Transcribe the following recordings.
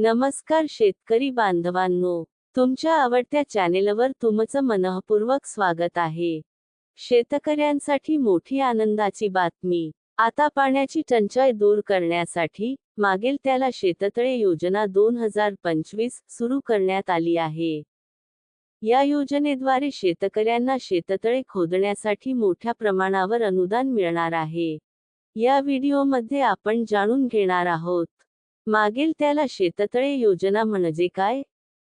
नमस्कार शेतकरी बांधवांनो तुमच्या आवडत्या चॅनेलवर तुमचं मनःपूर्वक स्वागत आहे. शेतकऱ्यांसाठी मोठी आनंदाची बातमी आता पाण्याची टंचाई दूर करण्यासाठी मागेल त्याला शेततळे योजना दोन हजार पंचवीस सुरू करण्यात आली आहे. या योजनेद्वारे शेतकऱ्यांना शेततळे खोदण्यासाठी मोठ्या प्रमाणावर अनुदान मिळणार आहे. या व्हिडिओमध्ये आपण जाणून घेणार आहोत. मागील त्याला शेततळे योजना म्हणजे काय?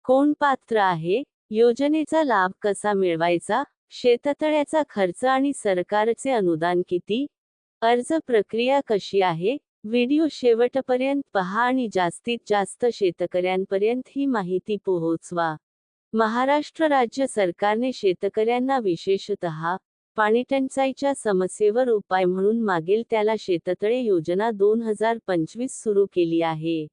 कोण पात्र आहे? योजनेचा लाभ कसा मिळवायचा? शेततळ्याचा खर्च आणि सरकारचे अनुदान किती? अर्ज प्रक्रिया कशी आहे? व्हिडिओ शेवटपर्यंत पहा आणि जास्तीत जास्त शेतकऱ्यांपर्यंत ही माहिती पोहोचवा. महाराष्ट्र राज्य सरकारने शेतकऱ्यांना विशेषतः पाणीटंचाईच्या समस्येवर उपाय म्हणून मागेल त्याला शेततळे योजना दोन हजार पंचवीस सुरू केली आहे.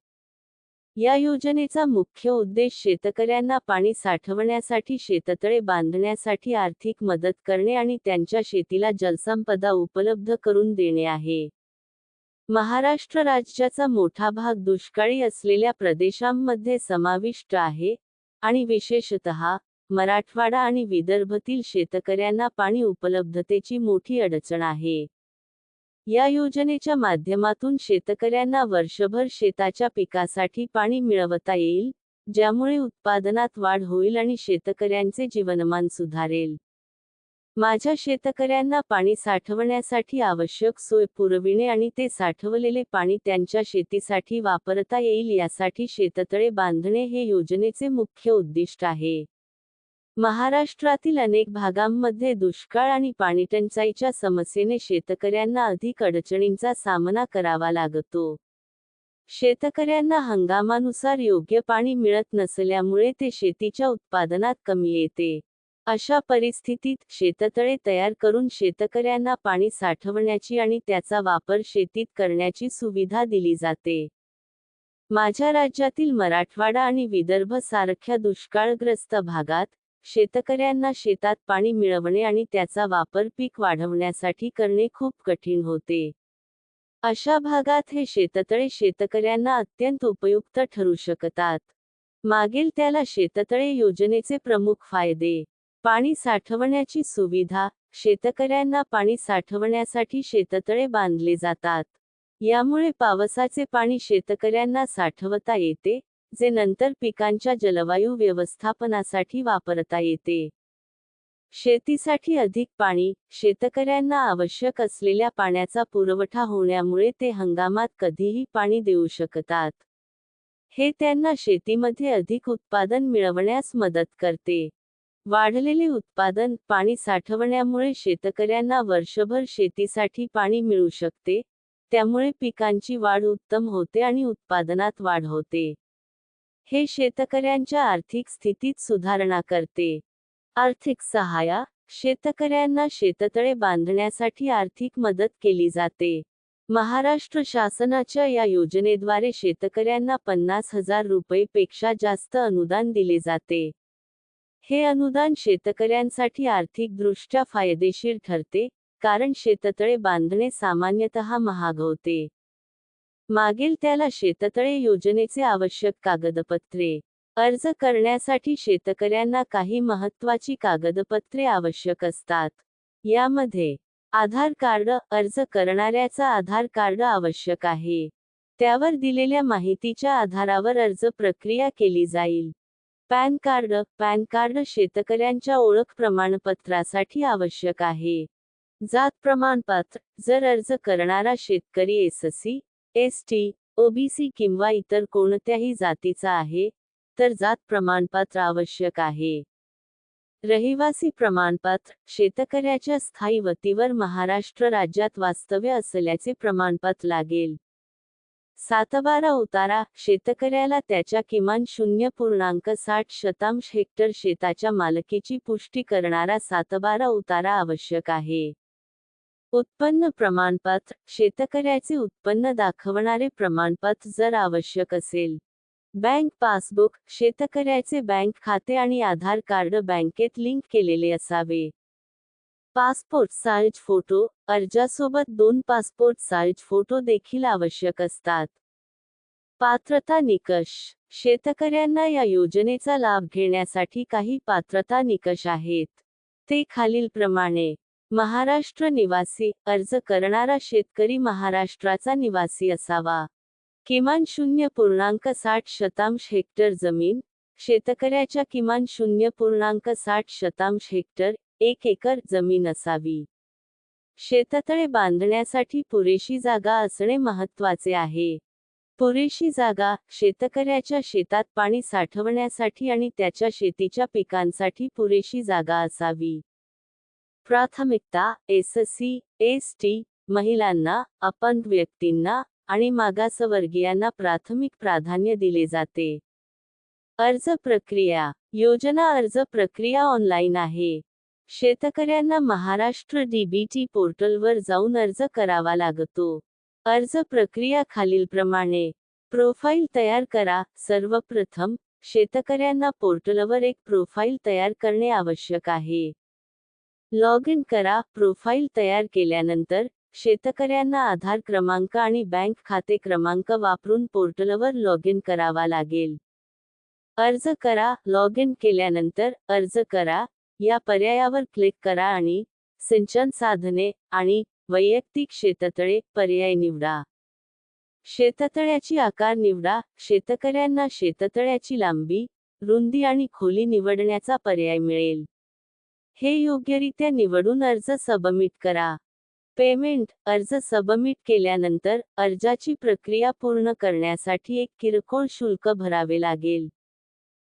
या योजनेचा मुख्य उद्देश शेतकऱ्यांना पाणी साठवण्यासाठी शेततळे बांधण्यासाठी आर्थिक मदत करणे आणि त्यांच्या शेतीला जलसंपदा उपलब्ध करून देणे आहे. महाराष्ट्र राज्याचा मोठा भाग दुष्काळी असलेल्या प्रदेशांमध्ये समाविष्ट आहे आणि विशेषतः मराठवाडा आणि विदर्भातील शेतकऱ्यांना पाणी उपलब्धतेची मोठी अडचण आहे. या योजनेच्या माध्यमातून शेतकऱ्यांना वर्षभर शेताच्या पिकासाठी पाणी मिळवता येईल ज्यामुळे उत्पादनात वाढ होईल आणि शेतकऱ्यांचे जीवनमान सुधारेल. माझ्या शेतकऱ्यांना पाणी साठवण्यासाठी आवश्यक सोय पुरविणे आणि ते साठवलेले पाणी त्यांच्या शेतीसाठी वापरता येईल यासाठी शेततळे बांधणे हे योजनेचे मुख्य उद्दिष्ट आहे. महाराष्ट्रातील अनेक भागांमध्ये दुष्काळ आणि पाणीटंचाईच्या समस्येने शेतकऱ्यांना अधिक अडचणींचा सामना करावा लागतो. शेतकऱ्यांना हंगामानुसार योग्य पाणी मिळत नसल्यामुळे ते शेतीच्या उत्पादनात कमी येते. अशा परिस्थितीत शेततळे तयार करून शेतकऱ्यांना पाणी साठवण्याची आणि त्याचा वापर शेतीत करण्याची सुविधा दिली जाते. माझ्या राज्यातील मराठवाडा आणि विदर्भ सारख्या दुष्काळग्रस्त भागात शेतकऱ्यांना शेतात पाणी मिळवणे आणि त्याचा वापर पीक वाढवण्यासाठी करणे खूप कठीण होते. अशा भागात हे शेततळे शेतकऱ्यांना अत्यंत उपयुक्त ठरू शकतात. मागील त्याला शेततळे योजनेचे प्रमुख फायदे पाणी साठवण्याची सुविधा शेतकऱ्यांना पाणी साठवण्यासाठी शेततळे बांधले जातात. यामुळे पावसाचे पाणी शेतकऱ्यांना साठवता येते जे नंतर पिकांच्या जलवायू व्यवस्थापनासाठी वापरता येते. शेतीसाठी अधिक पाणी शेतकऱ्यांना आवश्यक असलेल्या पाण्याचा पुरवठा होण्यामुळे ते हंगामात कधीही पाणी देऊ शकतात. हे त्यांना शेतीमध्ये अधिक उत्पादन मिळवण्यास मदत करते. वाढलेले उत्पादन पाणी साठवण्यामुळे शेतकऱ्यांना वर्षभर शेतीसाठी पाणी मिळू शकते त्यामुळे पिकांची वाढ उत्तम होते आणि उत्पादनात वाढ होते. हे शेतकऱ्यांच्या आर्थिक स्थितीत सुधारणा करते. आर्थिक सहाय्या शेतकऱ्यांना शेततळे बांधण्यासाठी आर्थिक मदत केली जाते. महाराष्ट्र शासनाच्या या योजनेद्वारे शेतकऱ्यांना पन्नास हजार रुपये पेक्षा जास्त अनुदान दिले जाते. हे अनुदान शेतकऱ्यांसाठी आर्थिकदृष्ट्या फायदेशीर ठरते कारण शेततळे बांधणे सामान्यतः महाग होते. मागील त्याला शेततळे योजनेचे आवश्यक कागदपत्रे. अर्ज करण्यासाठी शेतकऱ्यांना काही महत्वाची कागदपत्रे आवश्यक असतात. यामध्ये आधार कार्ड अर्ज करणाऱ्याचा आधार कार्ड आवश्यक आहे. त्यावर दिलेल्या माहितीच्या आधारावर अर्ज प्रक्रिया केली जाईल. पॅन कार्ड पॅन कार्ड शेतकऱ्यांच्या ओळख प्रमाणपत्रासाठी आवश्यक आहे. जात प्रमाणपत्र जर अर्ज करणारा शेतकरी एससी एस टी ओबीसी किंवा इतर कोणत्याही जातीचा आहे तर जात प्रमाणपत्र आवश्यक आहे. रहिवासी प्रमाणपत्र शेतकऱ्याच्या स्थायी वतीवर महाराष्ट्र राज्यात वास्तव्य असल्याचे प्रमाणपत्र लागेल. सातबारा उतारा शेतकऱ्याला त्याच्या किमान शून्य पूर्णांक साठ शतांश हेक्टर शेताच्या मालकीची पुष्टी करणारा सातबारा उतारा आवश्यक आहे. उत्पन्न प्रमाणपत्र. शेतकऱ्याचे उत्पन्न दाखवणारे प्रमाणपत्र जर आवश्यक असेल. बँक पासबुक शेतकऱ्याचे बँक खाते आणि आधार कार्ड बँकेत लिंक केलेले असावे. पासपोर्ट साइज फोटो अर्जासोबत दोन पासपोर्ट साइज फोटो देखील आवश्यक असतात. पात्रता निकष. शेतकऱ्यांना या योजनेचा लाभ घेण्यासाठी काही पात्रता निकष आहेत. ते खालीलप्रमाणे. महाराष्ट्र निवासी अर्ज करणारा शेतकरी महाराष्ट्राचा निवासी असावा. किमान शून्य पूर्णांक साठ शतांश हेक्टर जमीन शेतकऱ्याच्या किमान शून्य पूर्णांक साठ शतांश हेक्टर एक एकर जमीन असावी. शेततळे बांधण्यासाठी पुरेशी जागा असणे महत्त्वाचे आहे. पुरेशी जागा शेतकऱ्याच्या शेतात पाणी साठवण्यासाठी आणि त्याच्या शेतीच्या पिकांसाठी पुरेशी जागा असावी. प्राथमिकता एससी एस टी महिलांना अपंग व्यक्तींना आणि मागासवर्गीयांना प्राथमिक प्राधान्य दिले जाते. अर्ज प्रक्रिया योजना अर्ज प्रक्रिया ऑनलाईन आहे. शेतकऱ्यांना महाराष्ट्र डीबीटी पोर्टलवर जाऊन अर्ज करावा लागतो. अर्ज प्रक्रिया खालीलप्रमाणे प्रोफाईल तयार करा. सर्वप्रथम शेतकऱ्यांना पोर्टलवर एक प्रोफाईल तयार करणे आवश्यक आहे. लॉग इन करा प्रोफाईल तयार केल्यानंतर शेतकऱ्यांना आधार क्रमांक आणि बँक खाते क्रमांक वापरून पोर्टलवर लॉग इन करावा लागेल. अर्ज करा लॉग इन केल्यानंतर अर्ज करा या पर्यायावर क्लिक करा आणि सिंचन साधने आणि वैयक्तिक शेततळे पर्याय निवडा. शेततळ्याची आकार निवडा शेतकऱ्यांना शेततळ्याची लांबी रुंदी आणि खोली निवडण्याचा पर्याय मिळेल. हे योग्यरित्या निवडून अर्ज सबमिट करा. पेमेंट अर्ज सबमिट केल्यानंतर अर्जाची प्रक्रिया पूर्ण करण्यासाठी एक किरकोळ शुल्क भरावे लागेल.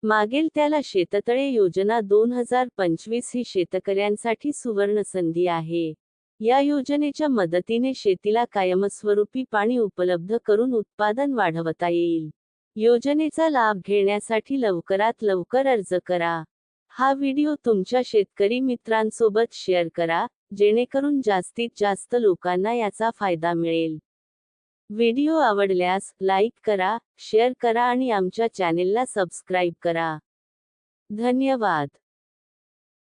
मागेल त्याला शेततळे योजना दोन हजार पंचवीस ही शेतकऱ्यांसाठी सुवर्ण संधी आहे. या योजनेच्या मदतीने शेतीला कायमस्वरूपी पाणी उपलब्ध करून उत्पादन वाढवता येईल. योजनेचा लाभ घेण्यासाठी लवकरात लवकर अर्ज करा. हा व्हिडिओ तुमच्या शेतकरी मित्रांसोबत शेअर करा जेणेकरून जास्तीत जास्त लोकांना याचा फायदा मिळेल. व्हिडिओ आवडल्यास लाईक करा शेअर करा आणि आमच्या चॅनेलला सबस्क्राईब करा. धन्यवाद.